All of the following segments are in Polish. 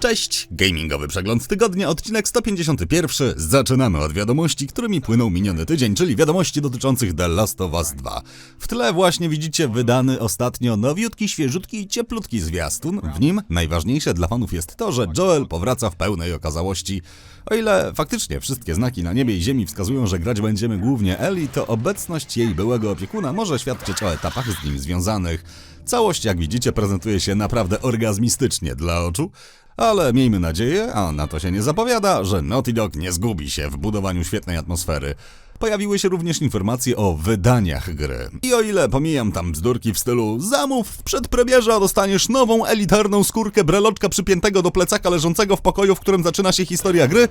Cześć, gamingowy przegląd tygodnia, odcinek 151. Zaczynamy od wiadomości, którymi płynął miniony tydzień, czyli wiadomości dotyczących The Last of Us 2. W tle właśnie widzicie wydany ostatnio nowiutki, świeżutki i cieplutki zwiastun. W nim najważniejsze dla fanów jest to, że Joel powraca w pełnej okazałości. O ile faktycznie wszystkie znaki na niebie i ziemi wskazują, że grać będziemy głównie Eli, to obecność jej byłego opiekuna może świadczyć o etapach z nim związanych. Całość, jak widzicie, prezentuje się naprawdę orgazmistycznie dla oczu, ale miejmy nadzieję, a na to się nie zapowiada, że Naughty Dog nie zgubi się w budowaniu świetnej atmosfery. Pojawiły się również informacje o wydaniach gry. I o ile pomijam tam bzdurki w stylu zamów w przedpremierze, dostaniesz nową elitarną skórkę breloczka przypiętego do plecaka leżącego w pokoju, w którym zaczyna się historia gry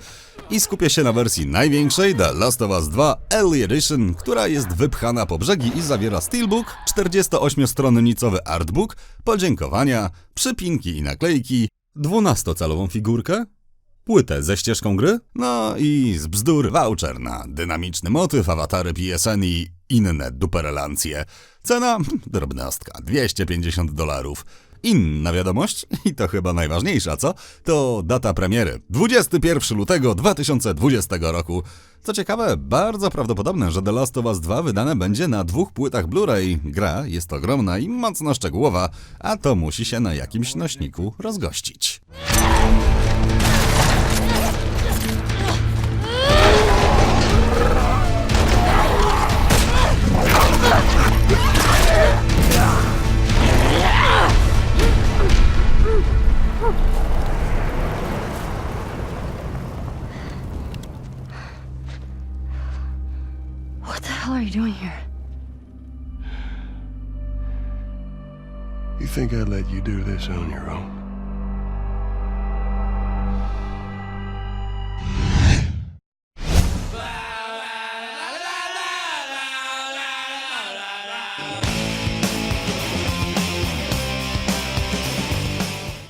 i skupię się na wersji największej, The Last of Us 2 Early Edition, która jest wypchana po brzegi i zawiera steelbook, 48-stronnicowy artbook, podziękowania, przypinki i naklejki, 12-calową figurkę, płytę ze ścieżką gry, no i z bzdur voucher na dynamiczny motyw, awatary PSN i inne duperelancje. Cena? Drobnostka, 250 dolarów. Inna wiadomość, i to chyba najważniejsza, co? To data premiery. 21 lutego 2020 roku. Co ciekawe, bardzo prawdopodobne, że The Last of Us 2 wydane będzie na dwóch płytach Blu-ray. Gra jest ogromna i mocno szczegółowa, a to musi się na jakimś nośniku rozgościć. You think I'd let you do this on your own?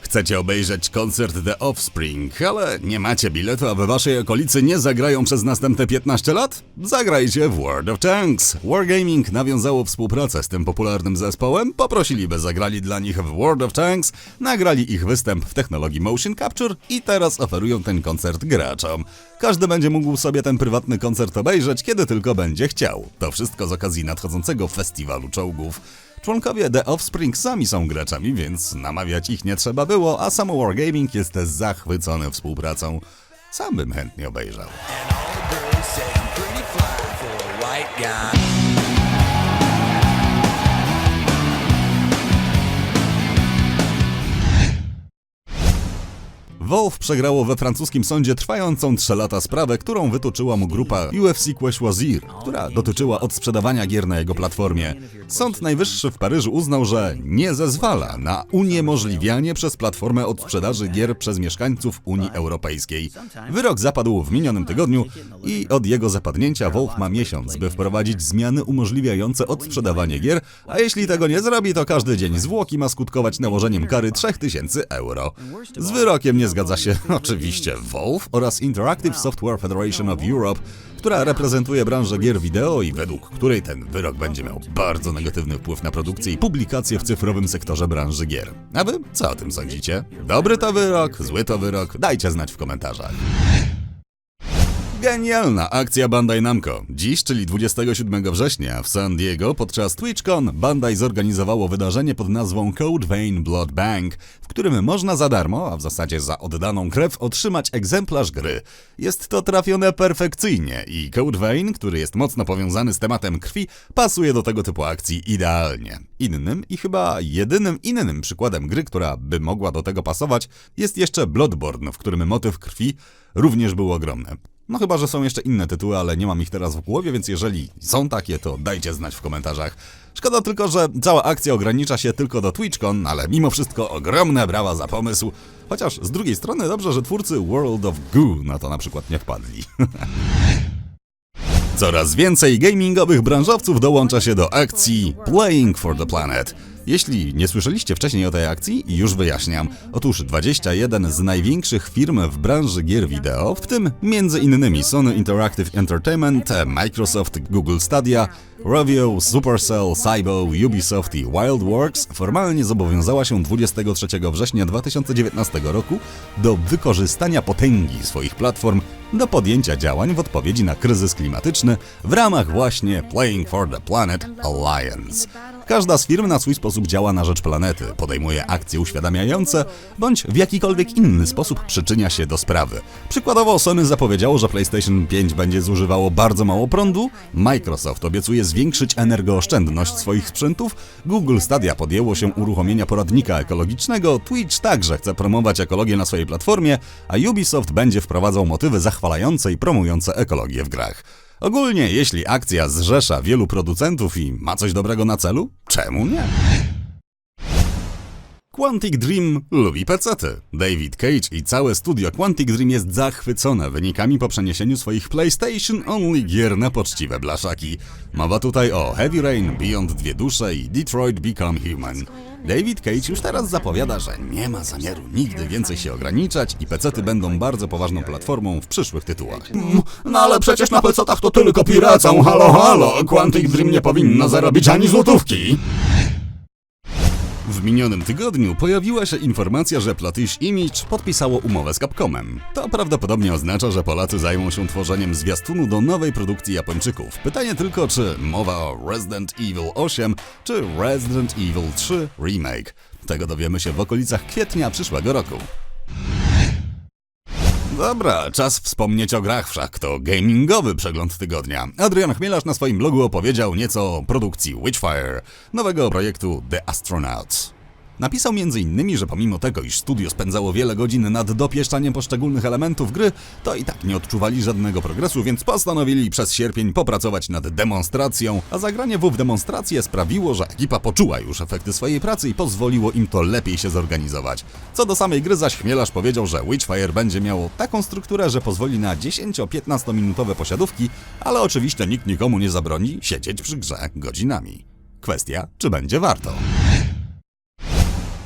Chcecie obejrzeć koncert The Offspring, ale nie macie biletu, a we waszej okolicy nie zagrają przez następne 15 lat? Zagrajcie w World of Tanks. Wargaming nawiązało współpracę z tym popularnym zespołem, poprosili, by zagrali dla nich w World of Tanks, nagrali ich występ w technologii Motion Capture i teraz oferują ten koncert graczom. Każdy będzie mógł sobie ten prywatny koncert obejrzeć, kiedy tylko będzie chciał. To wszystko z okazji nadchodzącego festiwalu czołgów. Członkowie The Offspring sami są graczami, więc namawiać ich nie trzeba było, a samo Wargaming jest zachwycony współpracą. Sam bym chętnie obejrzał. Wolf przegrało we francuskim sądzie trwającą 3 lata sprawę, którą wytoczyła mu grupa UFC Quest Choisir, która dotyczyła odsprzedawania gier na jego platformie. Sąd Najwyższy w Paryżu uznał, że nie zezwala na uniemożliwianie przez platformę odsprzedaży gier przez mieszkańców Unii Europejskiej. Wyrok zapadł w minionym tygodniu i od jego zapadnięcia Wolf ma miesiąc, by wprowadzić zmiany umożliwiające odsprzedawanie gier, a jeśli tego nie zrobi, to każdy dzień zwłoki ma skutkować nałożeniem kary 3000 euro. Z wyrokiem nie zgadza się oczywiście Valve oraz Interactive Software Federation of Europe, która reprezentuje branżę gier wideo i według której ten wyrok będzie miał bardzo negatywny wpływ na produkcję i publikację w cyfrowym sektorze branży gier. A wy co o tym sądzicie? Dobry to wyrok, zły to wyrok? Dajcie znać w komentarzach. Genialna akcja Bandai Namco. Dziś, czyli 27 września w San Diego podczas TwitchCon Bandai zorganizowało wydarzenie pod nazwą Code Vein Blood Bank, w którym można za darmo, a w zasadzie za oddaną krew, otrzymać egzemplarz gry. Jest to trafione perfekcyjnie i Code Vein, który jest mocno powiązany z tematem krwi, pasuje do tego typu akcji idealnie. Innym i chyba jedynym innym przykładem gry, która by mogła do tego pasować, jest jeszcze Bloodborne, w którym motyw krwi również był ogromny. No chyba, że są jeszcze inne tytuły, ale nie mam ich teraz w głowie, więc jeżeli są takie, to dajcie znać w komentarzach. Szkoda tylko, że cała akcja ogranicza się tylko do TwitchCon, ale mimo wszystko ogromne brawa za pomysł. Chociaż z drugiej strony dobrze, że twórcy World of Goo na to na przykład nie wpadli. Coraz więcej gamingowych branżowców dołącza się do akcji Playing for the Planet. Jeśli nie słyszeliście wcześniej o tej akcji, już wyjaśniam. Otóż 21 z największych firm w branży gier wideo, w tym m.in. Sony Interactive Entertainment, Microsoft, Google Stadia, Rovio, Supercell, Cybo, Ubisoft i Wildworks formalnie zobowiązała się 23 września 2019 roku do wykorzystania potęgi swoich platform do podjęcia działań w odpowiedzi na kryzys klimatyczny w ramach właśnie Playing for the Planet Alliance. Każda z firm na swój sposób działa na rzecz planety, podejmuje akcje uświadamiające, bądź w jakikolwiek inny sposób przyczynia się do sprawy. Przykładowo Sony zapowiedziało, że PlayStation 5 będzie zużywało bardzo mało prądu, Microsoft obiecuje zwiększyć energooszczędność swoich sprzętów, Google Stadia podjęło się uruchomienia poradnika ekologicznego, Twitch także chce promować ekologię na swojej platformie, a Ubisoft będzie wprowadzał motywy zachwalające i promujące ekologię w grach. Ogólnie, jeśli akcja zrzesza wielu producentów i ma coś dobrego na celu, czemu nie? Quantic Dream lubi pecety. David Cage i całe studio Quantic Dream jest zachwycone wynikami po przeniesieniu swoich PlayStation Only gier na poczciwe blaszaki. Mowa tutaj o Heavy Rain, Beyond Dwie Dusze i Detroit Become Human. David Cage już teraz zapowiada, że nie ma zamiaru nigdy więcej się ograniczać i pecety będą bardzo poważną platformą w przyszłych tytułach. No ale przecież na pecetach to tylko piracą, halo halo, Quantic Dream nie powinno zarobić ani złotówki. W minionym tygodniu pojawiła się informacja, że Platish Image podpisało umowę z Capcomem. To prawdopodobnie oznacza, że Polacy zajmą się tworzeniem zwiastunu do nowej produkcji Japończyków. Pytanie tylko, czy mowa o Resident Evil 8 czy Resident Evil 3 Remake. Tego dowiemy się w okolicach kwietnia przyszłego roku. Dobra, czas wspomnieć o grach, wszak to gamingowy przegląd tygodnia. Adrian Chmielarz na swoim blogu opowiedział nieco o produkcji Witchfire, nowego projektu The Astronauts. Napisał m.in., że pomimo tego, iż studio spędzało wiele godzin nad dopieszczaniem poszczególnych elementów gry, to i tak nie odczuwali żadnego progresu, więc postanowili przez sierpień popracować nad demonstracją, a zagranie w demonstrację sprawiło, że ekipa poczuła już efekty swojej pracy i pozwoliło im to lepiej się zorganizować. Co do samej gry zaś Chmielarz powiedział, że Witchfire będzie miało taką strukturę, że pozwoli na 10-15 minutowe posiadówki, ale oczywiście nikt nikomu nie zabroni siedzieć przy grze godzinami. Kwestia, czy będzie warto.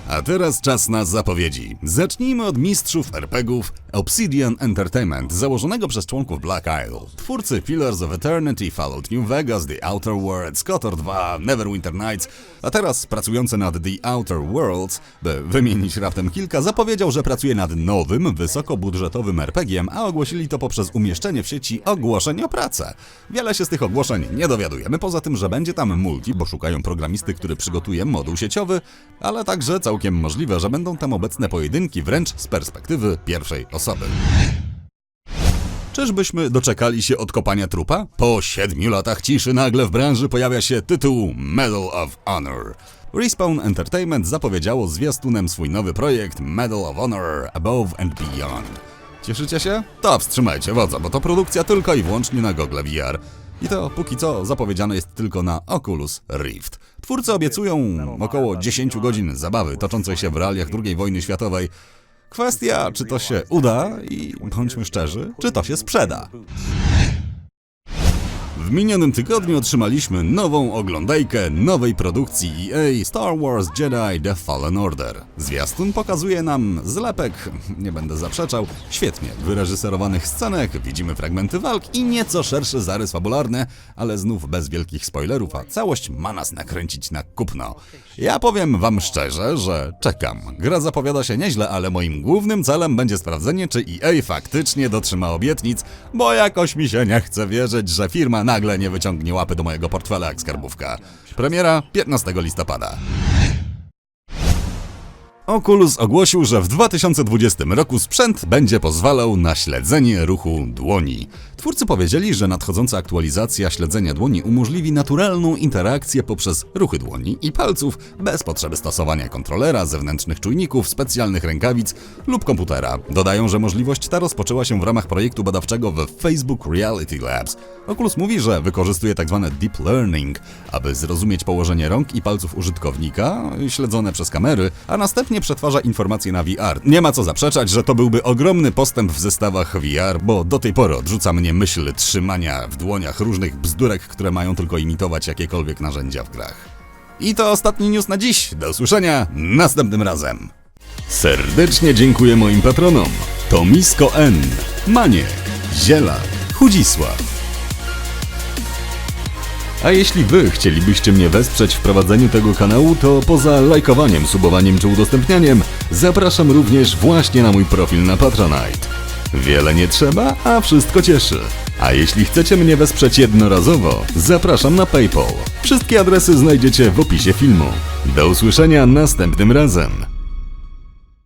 A teraz czas na zapowiedzi. Zacznijmy od mistrzów RPGów Obsidian Entertainment, założonego przez członków Black Isle. Twórcy Pillars of Eternity, Fallout New Vegas, The Outer Worlds, KOTOR 2, Neverwinter Nights, a teraz pracujący nad The Outer Worlds, by wymienić raptem kilka, zapowiedział, że pracuje nad nowym, wysokobudżetowym RPG-iem, a ogłosili to poprzez umieszczenie w sieci ogłoszeń o pracę. Wiele się z tych ogłoszeń nie dowiadujemy, poza tym, że będzie tam multi, bo szukają programisty, który przygotuje moduł sieciowy, ale także całkiem możliwe, że będą tam obecne pojedynki wręcz z perspektywy pierwszej osoby. Czyżbyśmy doczekali się odkopania trupa? Po siedmiu latach ciszy nagle w branży pojawia się tytuł Medal of Honor. Respawn Entertainment zapowiedziało zwiastunem swój nowy projekt Medal of Honor Above and Beyond. Cieszycie się? To wstrzymajcie wodza, bo to produkcja tylko i wyłącznie na Google VR. I to póki co zapowiedziane jest tylko na Oculus Rift. Twórcy obiecują około 10 godzin zabawy toczącej się w realiach II wojny światowej. Kwestia, czy to się uda i bądźmy szczerzy, czy to się sprzeda. W minionym tygodniu otrzymaliśmy nową oglądajkę nowej produkcji EA Star Wars Jedi The Fallen Order. Zwiastun pokazuje nam zlepek, nie będę zaprzeczał, świetnie wyreżyserowanych scenek, widzimy fragmenty walk i nieco szerszy zarys fabularny, ale znów bez wielkich spoilerów, a całość ma nas nakręcić na kupno. Ja powiem wam szczerze, że czekam. Gra zapowiada się nieźle, ale moim głównym celem będzie sprawdzenie, czy EA faktycznie dotrzyma obietnic, bo jakoś mi się nie chce wierzyć, że firma nagle nie wyciągnie łapy do mojego portfela jak skarbówka. Premiera 15 listopada. Oculus ogłosił, że w 2020 roku sprzęt będzie pozwalał na śledzenie ruchu dłoni. Twórcy powiedzieli, że nadchodząca aktualizacja śledzenia dłoni umożliwi naturalną interakcję poprzez ruchy dłoni i palców bez potrzeby stosowania kontrolera, zewnętrznych czujników, specjalnych rękawic lub komputera. Dodają, że możliwość ta rozpoczęła się w ramach projektu badawczego w Facebook Reality Labs. Oculus mówi, że wykorzystuje tzw. deep learning, aby zrozumieć położenie rąk i palców użytkownika, śledzone przez kamery, a następnie przetwarza informacje na VR. Nie ma co zaprzeczać, że to byłby ogromny postęp w zestawach VR, bo do tej pory odrzuca mnie myśl trzymania w dłoniach różnych bzdurek, które mają tylko imitować jakiekolwiek narzędzia w grach. I to ostatni news na dziś. Do usłyszenia następnym razem. Serdecznie dziękuję moim patronom. Tomisko N, Maniek, Ziela, Chudzisław. A jeśli wy chcielibyście mnie wesprzeć w prowadzeniu tego kanału, to poza lajkowaniem, subowaniem czy udostępnianiem, zapraszam również właśnie na mój profil na Patronite. Wiele nie trzeba, a wszystko cieszy. A jeśli chcecie mnie wesprzeć jednorazowo, zapraszam na PayPal. Wszystkie adresy znajdziecie w opisie filmu. Do usłyszenia następnym razem.